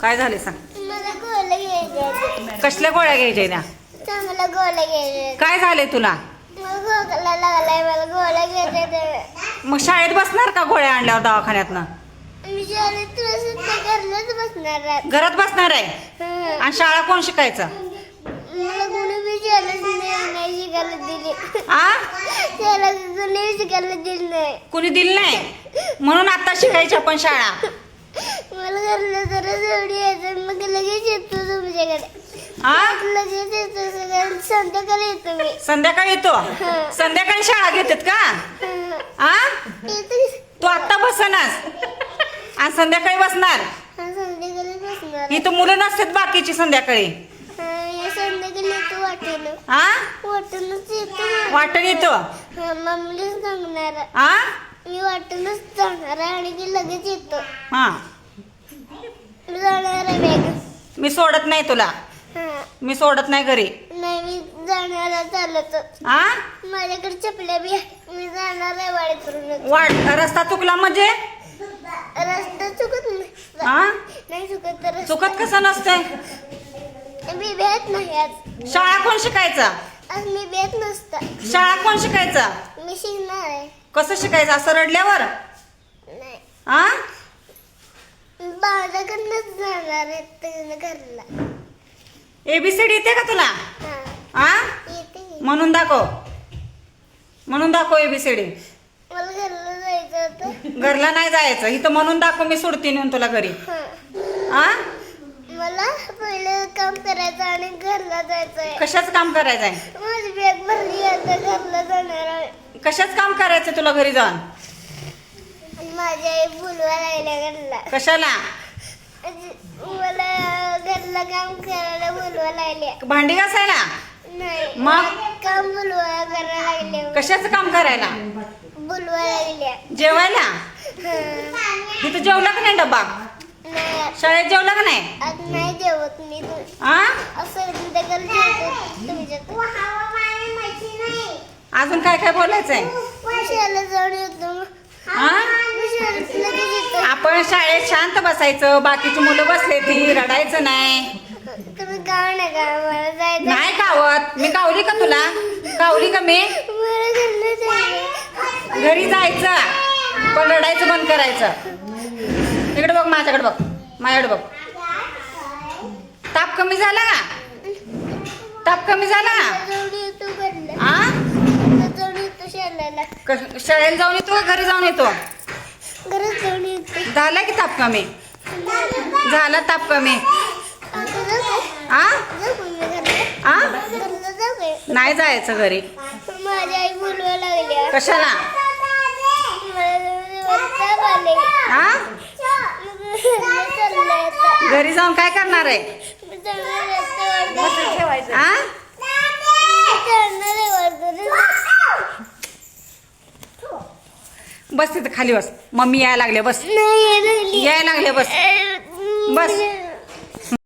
काय झाले सांग. मला गोळ्या घ्यायच्या कसल्या गोळ्या घ्यायच्या त्या चांगला गोळ्या घ्यायच्या काय झाले तुला? मला खोकला लागलाय मला गोळ्या घ्यायच्या मग शाळेत बसणार का गोळ्या आणल्यावर दवाखान्यातनं? मी शाळेत तुला सुद्धा घरलाच बसणार आहे. घरात बसणार आहे? हं. आणि शाळा कोण शिकायचं? मला कोणी बी शाळेत नाही नाही शिकायला दिली. आ? त्याला कोणी शिकायला दिली नाही. कुणी दिली नाही? म्हणून आता शिकायची आपण शाळा. मला घरला जरा एवढी यायचं मग लगेच येतो तुमच्याकडे. आ? लगेच येतो संध्याकाळी येतो मी. संध्याकाळी येतो? संध्याकाळी शाळा घेतात का? हं. आ? येतो तू आत्ता बसनास? आणि संध्याकाळी बसणार? हा, संध्याकाळी बसणार. इथं मुलं नसतात बाकीची संध्याकाळी. हा, या संध्याकाळी येतो वाटेल आ? वाटूनच येतो. वाटण येतो? हा, मम्मीलाच सांगणार. आ? मी वाटूनच आहे आणि की लगेच येतो. हा मी जाणार आहे बॅग मी सोडत नाही तुला? हा. मी सोडत नाही घरी. नाही मी जाणार चालत. आ? माझ्याकडे चपल्या बी. मी जाणार आहे वाडीकडूनच वाट रस्ता चुकला म्हणजे? रस्ता चुकत नाही. आ? नाही चुकत तर चुकत कसं नसतंय? मी भेट नाही आज. शाळा कोण शिकायचं? आज मी भेट नसता. शाळा कोण शिकायचं? मी शिकणार आहे. कसं शिकायचं? असं रडल्यावर? नाही. आ? माझ्याकडनंच जाणार आहे त्याच्या घरला. एबीसीडी येते का तुला? हा. आ? येते की. म्हणून दाखव. म्हणून दाखव एबीसीडी मला घरला जायचं होतं. घरला नाही जायचं. इथं म्हणून दाखव मी सोडते नेऊन तुला घरी. हा. आ? मला पहिलं काम करायचं आणि घरला जायचं आहे कशाच काम करायचं आहे माझी बॅग भरली आता घरला जाणार आहे. कशाच काम करायचं तुला घरी जाऊन? आई बोलवा लागल्या घरला. कशाला? मला घरला काम करायला बोलवा लागल्या भांडी घासायला? नाही मग? काम बोलवा करायला लागले कशाचं काम करायला? बोलवा लागल्या जेवायला? हा. इथं जेवला का नाही डब्बा? नाही. शाळेत जेवला का नाही? आज नाही जेवत मी तू आ? असं जेवतो अजून काय काय बोलायचंय? शाळेला जाऊन येतो मग. आ मी शाळेत लगेच येतो आपण शाळेत शांत बसायचं बाकीची मुलं बसले ती रडायचं नाही. तुम्ही गाव नका मला जायचं. नाही कावत मी कावली का तुला? कावली का मी? मला घरला जायचं. घरी जायचं पण रडायचं बंद करायचं. इकडे बघ माझ्याकडे बघ. माझ्याकडे बघ. ताप कमी झाला का? ताप कमी झाला? जाऊन येतो घरला. आ? जाऊन येतो शाळेला. शाळेला जाऊन येतो का? घरी जाऊन येतो? झाला की ताप कमी झाला ताप कमी? आ? आ? नाही जायचं घरी. कशाला. घरी जाऊन काय करणार आहे मी जाणार आहे आता वर्धा. आ मी जाणार आहे वर्धा. बस तिथं खाली बस. मम्मी यायला लागले बस. यायला लागले. बस. बस.